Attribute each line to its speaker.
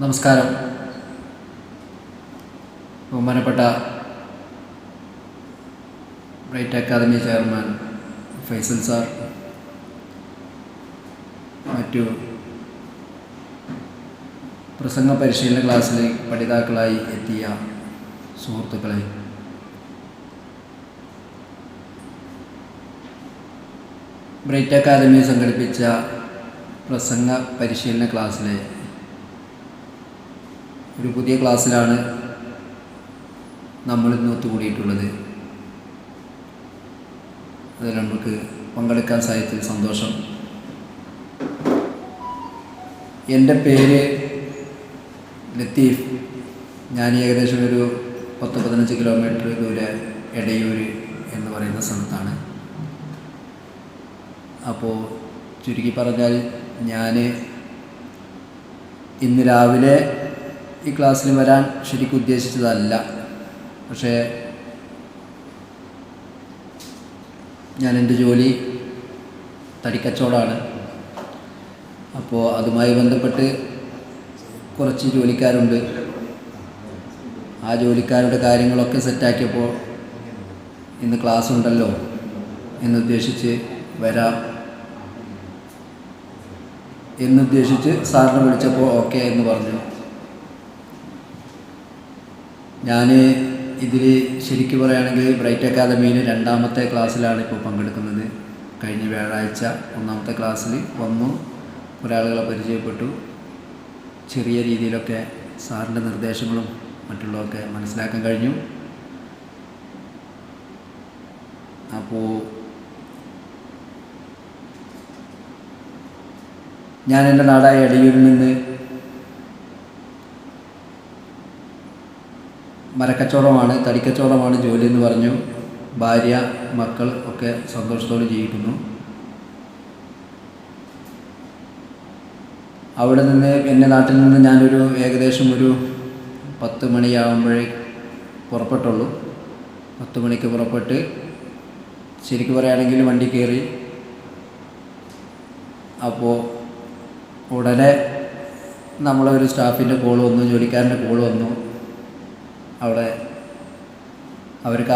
Speaker 1: നമസ്കാരം. ബഹുമാനപ്പെട്ട Bright Academy chairman Faisal sir മറ്റു പ്രസംഗ പരിശീലന ക്ലാസ്സിലെ പഠിതാക്കളായി എത്തിയ സുഹൃത്തുക്കളെ ബ്രൈറ്റ് അക്കാദമി സംഘടിപ്പിച്ച പ്രസംഗ പരിശീലന ക്ലാസ്സിലെ ഒരു പുതിയ ക്ലാസ്സിലാണ് നമ്മൾ ഇന്ന് ഒത്തുകൂടിയിട്ടുള്ളത്. അതിൽ നമുക്ക് പങ്കെടുക്കാൻ സാധിച്ചതിൽ സന്തോഷം. എന്റെ പേര് ലത്തീഫ്. ഞാൻ ഏകദേശം ഒരു പത്ത് പതിനഞ്ച് കിലോമീറ്റർ ദൂരെ എടയൂർ എന്ന് പറയുന്ന സ്ഥലത്താണ്. അപ്പോൾ ചുരുക്കി പറഞ്ഞാൽ ഞാൻ ഇന്ന് രാവിലെ ഈ ക്ലാസ്സിൽ വരാൻ ശരിക്കും ഉദ്ദേശിച്ചതല്ല. പക്ഷേ ഞാൻ എന്റെ ജോലി തടിക്കച്ചവടമാണ്. അപ്പോൾ അതുമായി ബന്ധപ്പെട്ട് കുറച്ച് ജോലിക്കാരുണ്ട്. ആ ജോലിക്കാരുടെ കാര്യങ്ങളൊക്കെ സെറ്റാക്കിയപ്പോൾ ഇന്ന് ക്ലാസ് ഉണ്ടല്ലോ എന്നുദ്ദേശിച്ച് വരാം. എന്നുദ്ദേശിച്ച് സാറിനെ വിളിച്ചപ്പോൾ ഓക്കെ എന്ന് പറഞ്ഞു. ഞാൻ ഇതിൽ ശരിക്കും പറയുകയാണെങ്കിൽ ബ്രൈറ്റ് അക്കാദമിയിൽ രണ്ടാമത്തെ ക്ലാസ്സിലാണ് ഇപ്പോൾ പങ്കെടുക്കുന്നത്. കഴിഞ്ഞ വ്യാഴാഴ്ച ഒന്നാമത്തെ ക്ലാസ്സിൽ വന്നു. ഒരാളുകളെ പരിചയപ്പെട്ടു. ചെറിയ രീതിയിലൊക്കെ സാറിന്റെ നിർദ്ദേശങ്ങളും മറ്റുള്ളതൊക്കെ മനസ്സിലാക്കാൻ കഴിഞ്ഞു. അപ്പോൾ ഞാൻ എന്റെ നാടായ എടയൂരിൽ നിന്ന് മരക്കച്ചവടമാണ് തടിക്കച്ചവടമാണ് ജോലി എന്ന് പറഞ്ഞു ഭാര്യ മക്കൾ ഒക്കെ സന്തോഷത്തോടെ ജീവിക്കുന്നു. അവിടെ നിന്ന് എന്റെ നാട്ടിൽ നിന്ന് ഞാനൊരു ഏകദേശം ഒരു പത്ത് മണിയാകുമ്പോഴേ പുറപ്പെട്ടുള്ളൂ. പത്ത് മണിക്ക് പുറപ്പെട്ട് ശരിക്കും പറയുകയാണെങ്കിൽ വണ്ടി കയറി. അപ്പോൾ ഉടനെ നമ്മളൊരു സ്റ്റാഫിന്റെ കോൾ വന്നു ജോലിക്കാരന്റെ കോൾ വന്നു. അവിടെ അവർക്ക്